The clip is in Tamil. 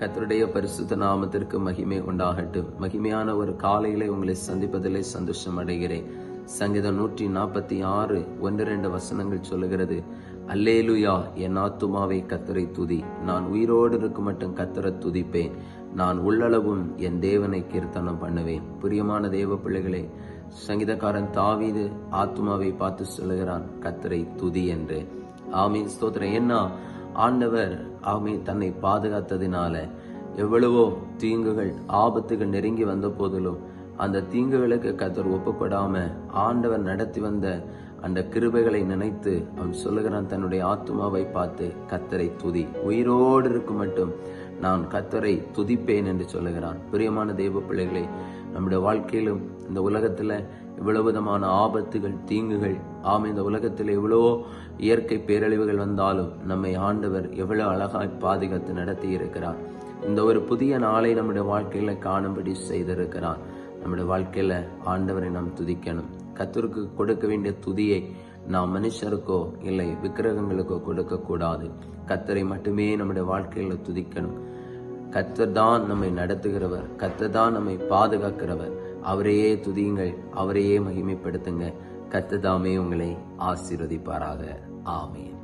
கத்தருடைய பரிசுத்த நாமத்திற்கு மகிமை உண்டாகட்டும். மகிமையான ஒரு காலையிலே உங்களை சந்திப்பதிலே சந்தோஷம் அடைகிறேன். சங்கீதம் நூற்றி நாற்பத்தி ஆறு ஒன்று ரெண்டு வசனங்கள் சொல்லுகிறது அல்லேலுயா என் ஆத்துமாவை கத்தரை துதி. நான் உயிரோடு இருக்கும் மட்டும் கத்தரை துதிப்பேன். நான் உள்ளளவும் என் தேவனை கீர்த்தனம் பண்ணுவேன். பிரியமான தேவ பிள்ளைகளே சங்கீதக்காரன் தாவீது ஆத்துமாவை பார்த்து சொல்லுகிறான் கத்தரை துதி என்று. ஆமீன். ஸ்தோத்திரம். என்ன ஆண்டவர் ஆமே தன்னை பாதுகாத்ததினால எவ்வளவோ தீங்குகள் ஆபத்துகள் நெருங்கி வந்த போதிலும் அந்த தீங்குகளுக்கு கத்தர் ஒப்புப்படாம ஆண்டவர் நடத்தி வந்த அந்த கிருபைகளை நினைத்து அவன் சொல்லுகிறான் தன்னுடைய ஆத்மாவை பார்த்து கத்தரை துதி. உயிரோடு இருக்கும் மட்டும் நான் கத்தரை துதிப்பேன் என்று சொல்லுகிறான். பிரியமான தெய்வ பிள்ளைகளை நம்முடைய வாழ்க்கையிலும் இந்த உலகத்துல இவ்வளவு விதமான ஆபத்துகள் தீங்குகள் ஆமை இந்த உலகத்தில் எவ்வளவோ இயற்கை பேரழிவுகள் வந்தாலும் நம்மை ஆண்டவர் எவ்வளவு அழகாய் பாதுகாத்து நடத்தி இருக்கிறார் இந்த ஒரு புதிய நாளை நம்முடைய வாழ்க்கையில காணும்படி செய்திருக்கிறார். நம்முடைய வாழ்க்கையில ஆண்டவரை நாம் துதிக்கணும். கத்தருக்கு கொடுக்க வேண்டிய துதியை நாம் மனுஷருக்கோ இல்லை விக்கிரகங்களுக்கோ கொடுக்க கூடாது கத்தரை மட்டுமே நம்முடைய வாழ்க்கையில துதிக்கணும். கத்தர் தான் நம்மை நடத்துகிறவர். கத்தர் தான் நம்மை பாதுகாக்கிறவர். அவரையே துதியுங்கள் அவரையே மகிமைப்படுத்துங்க கத்ததாமே உங்களை ஆசீர்வதிப்பாராக. ஆமேன்.